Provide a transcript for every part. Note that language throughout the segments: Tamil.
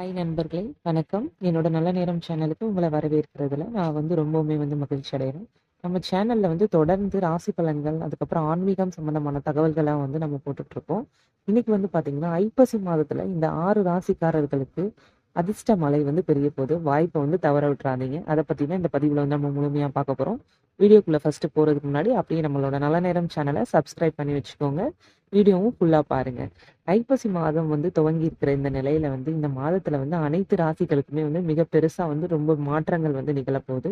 ஹாய் நண்பர்களே. வணக்கம். என்னோட நல்ல நேரம் சேனலுக்கு உங்களை வரவேற்கிறதுல நான் வந்து ரொம்பவுமே வந்து மகிழ்ச்சி அடைகிறேன். நம்ம சேனல்ல வந்து தொடர்ந்து ராசி பலன்கள் அதுக்கப்புறம் ஆன்மீகம் சம்பந்தமான தகவல்களாக வந்து நம்ம போட்டுட்டு இருக்கோம் இன்னைக்கு வந்து பாத்தீங்கன்னா ஐப்பசி மாதத்துல இந்த ஆறு ராசிக்காரர்களுக்கு அதிர்ஷ்ட மழை வந்து பெரிய போது. வாய்ப்பை வந்து தவற விட்டுறாதீங்க. அதை பத்தினா தான் இந்த பதிவுல வந்து நம்ம முழுமையா பார்க்க போறோம். வீடியோக்குள்ள ஃபர்ஸ்ட் போறதுக்கு முன்னாடி அப்படியே நம்மளோட நல்ல நேரம் சேனலை சப்ஸ்கிரைப் பண்ணி வச்சுக்கோங்க. வீடியோவும் ஃபுல்லா பாருங்க. ஐப்பசி மாதம் வந்து துவங்கி இருக்கிற இந்த நிலையில வந்து இந்த மாதத்துல வந்து அனைத்து ராசிகளுக்குமே வந்து மிக பெருசா வந்து ரொம்ப மாற்றங்கள் வந்து நிகழப்போகுது.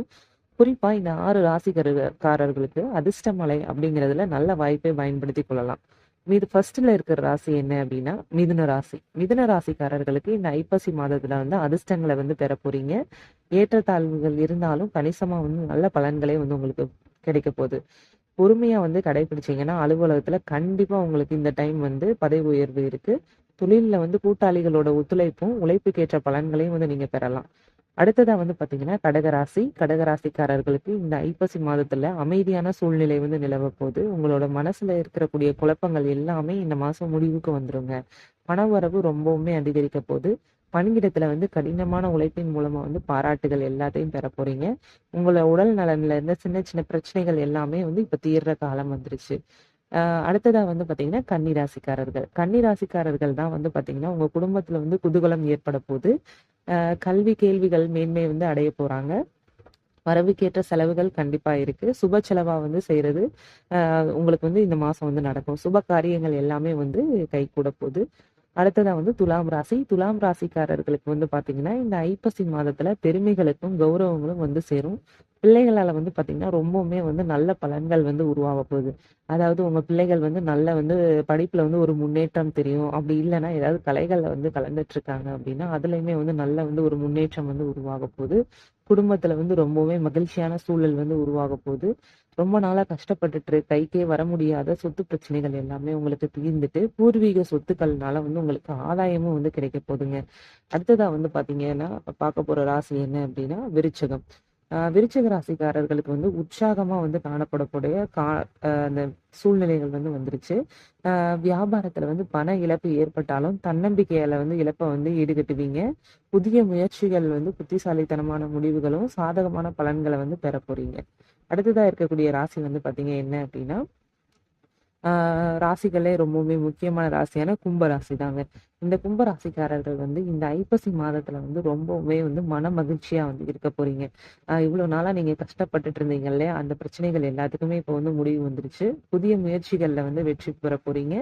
குறிப்பா இந்த ஆறு ராசிக்காரர்களுக்கு அதிர்ஷ்டமலை அப்படிங்கிறதுல நல்ல வாய்ப்பை பயன்படுத்தி கொள்ளலாம். மீது ஃபர்ஸ்ட்ல இருக்கிற ராசி என்ன அப்படின்னா மிதுன ராசி. மிதுன ராசிக்காரர்களுக்கு இந்த ஐப்பசி மாதத்துல வந்து அதிர்ஷ்டங்களை வந்து பெற போறீங்க. ஏற்றத்தாழ்வுகள் இருந்தாலும் கணிசமா வந்து நல்ல பலன்களே வந்து உங்களுக்கு கிடைக்க போகுது. பொறுமையா வந்து கடைபிடிச்சீங்கன்னா அலுவலகத்தில் கண்டிப்பாக உங்களுக்கு இந்த டைம் வந்து பதவி உயர்வு இருக்கு. தொழிலில் வந்து கூட்டாளிகளோட ஒத்துழைப்பும் உழைப்புக்கேற்ற பலன்களையும் வந்து நீங்கள் பெறலாம். அடுத்ததா வந்து பார்த்தீங்கன்னா கடகராசி. கடகராசிக்காரர்களுக்கு இந்த ஐப்பசி மாதத்துல அமைதியான சூழ்நிலை வந்து நிலவ போது உங்களோட மனசுல இருக்கக்கூடிய குழப்பங்கள் எல்லாமே இந்த மாதம் முடிவுக்கு வந்துருங்க. பணவரவு ரொம்பவுமே அதிகரிக்க போது பணியிடத்துல வந்து கடினமான உழைப்பின் மூலமா வந்து பாராட்டுகள் எல்லாத்தையும் பெற போறீங்க. உங்களோட உடல் நலன்ல இருந்த சின்ன சின்ன பிரச்சனைகள் எல்லாமே வந்து இப்ப தீர்ற காலம் வந்துருச்சு. அஹ் அடுத்ததா வந்து பாத்தீங்கன்னா கன்னிராசிக்காரர்கள். கன்னிராசிக்காரர்கள் தான் வந்து பாத்தீங்கன்னா உங்க குடும்பத்துல வந்து குதூகலம் ஏற்பட போகுது ஆஹ் கல்வி கேள்விகள் மேன்மை வந்து அடைய போறாங்க. வரவுக்கேற்ற செலவுகள் கண்டிப்பா இருக்கு. சுப செலவா வந்து செய்யறது ஆஹ் உங்களுக்கு வந்து இந்த மாசம் வந்து நடக்கும். சுப காரியங்கள் எல்லாமே வந்து கை கூட போகுது அடுத்ததா வந்து துலாம் ராசி. துலாம் ராசிக்காரர்களுக்கு வந்து பாத்தீங்கன்னா இந்த ஐப்பசி மாதத்துல பெருமைகளுக்கும் கௌரவங்களும் வந்து சேரும். பிள்ளைகளால வந்து பாத்தீங்கன்னா ரொம்பவுமே வந்து நல்ல பலன்கள் வந்து உருவாக போகுது. அதாவது உங்க பிள்ளைகள் வந்து நல்ல வந்து படிப்புல வந்து ஒரு முன்னேற்றம் தெரியும். அப்படி இல்லைன்னா ஏதாவது கலைகள்ல வந்து கலந்துட்டு இருக்காங்க அப்படின்னா அதுலயுமே வந்து நல்ல வந்து ஒரு முன்னேற்றம் வந்து உருவாக போகுது. குடும்பத்துல வந்து ரொம்பவே மகிழ்ச்சியான சூழல் வந்து உருவாக போகுது. ரொம்ப நாளா கஷ்டப்பட்டுட்டு கைக்கே வர முடியாத சொத்து பிரச்சனைகள் எல்லாமே உங்களுக்கு தீர்ந்துட்டு பூர்வீக சொத்துக்கள்னால வந்து உங்களுக்கு ஆதாயமும் வந்து கிடைக்க போகுதுங்க. அடுத்ததா வந்து பாத்தீங்கன்னா பார்க்க போற ராசி என்ன அப்படின்னா விருச்சகம். விருச்சிக ராசிக்காரர்களுக்கு வந்து உற்சாகமாக வந்து காணப்படக்கூடிய கா அந்த சூழ்நிலைகள் வந்து வந்துருச்சு. வியாபாரத்தில் வந்து பண இழப்பு ஏற்பட்டாலும் தன்னம்பிக்கையால் வந்து இழப்பை வந்து ஈடுகட்டுவீங்க. புதிய முயற்சிகள் வந்து புத்திசாலித்தனமான முடிவுகளும் சாதகமான பலன்களை வந்து பெற போறீங்க அடுத்ததாக இருக்கக்கூடிய ராசி வந்து பார்த்தீங்க என்ன அப்படின்னா ராசிகளே ரொம்பவுமே முக்கியமான ராசியான கும்ப ராசி தாங்க இந்த கும்ப ராசிக்காரர்கள் வந்து இந்த ஐப்பசி மாதத்துல வந்து ரொம்பவுமே வந்து மன மகிழ்ச்சியா வந்து இருக்க போறீங்க. ஆஹ் இவ்வளவு நாளா நீங்க கஷ்டப்பட்டுட்டு இருந்தீங்க இல்லையா? அந்த பிரச்சனைகள் எல்லாத்துக்குமே இப்போ வந்து முடிவு வந்துருச்சு. புதிய முயற்சிகள்ல வந்து வெற்றி பெற போறீங்க.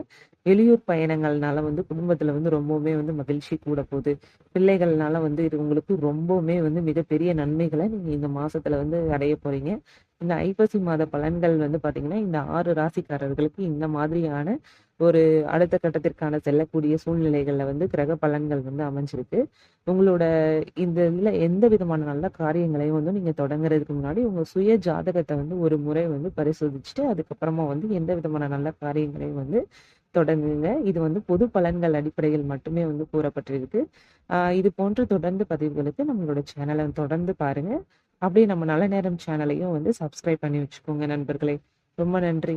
வெளியூர் பயணங்கள்னால வந்து குடும்பத்துல வந்து ரொம்பவுமே வந்து மகிழ்ச்சி கூட போகுது. பிள்ளைகள்னால வந்து இது உங்களுக்கு ரொம்பவுமே வந்து மிகப்பெரிய நன்மைகளை நீங்க இந்த மாசத்துல வந்து அடைய போறீங்க. இந்த ஐப்பசி மாத பலன்கள் வந்து பாத்தீங்கன்னா இந்த ஆறு ராசிக்காரர்களுக்கு இந்த மாதிரியான ஒரு அடுத்த கட்டத்திற்கான செல்லக்கூடிய சூழ்நிலைகள்ல வந்து கிரக பலன்கள் வந்து அமைஞ்சிருக்கு. உங்களோட இந்த இதுல எந்த விதமான நல்ல காரியங்களையும் வந்து நீங்க தொடங்குறதுக்கு முன்னாடி உங்க சுய ஜாதகத்தை வந்து ஒரு முறை வந்து பரிசோதிச்சுட்டு அதுக்கப்புறமா வந்து எந்த விதமான நல்ல காரியங்களையும் வந்து தொடங்குங்க. இது வந்து பொது பலன்கள் அடிப்படையில் மட்டுமே வந்து கூறப்பட்டிருக்கு. ஆஹ் இது போன்ற தொடர்ந்து பதிவுகளுக்கு நம்மளோட சேனலை தொடர்ந்து பாருங்க. அப்படியே நம்ம நல்ல நேரம் சேனலையும் வந்து சப்ஸ்கிரைப் பண்ணி வச்சுக்கோங்க நண்பர்களே. ரொம்ப நன்றி.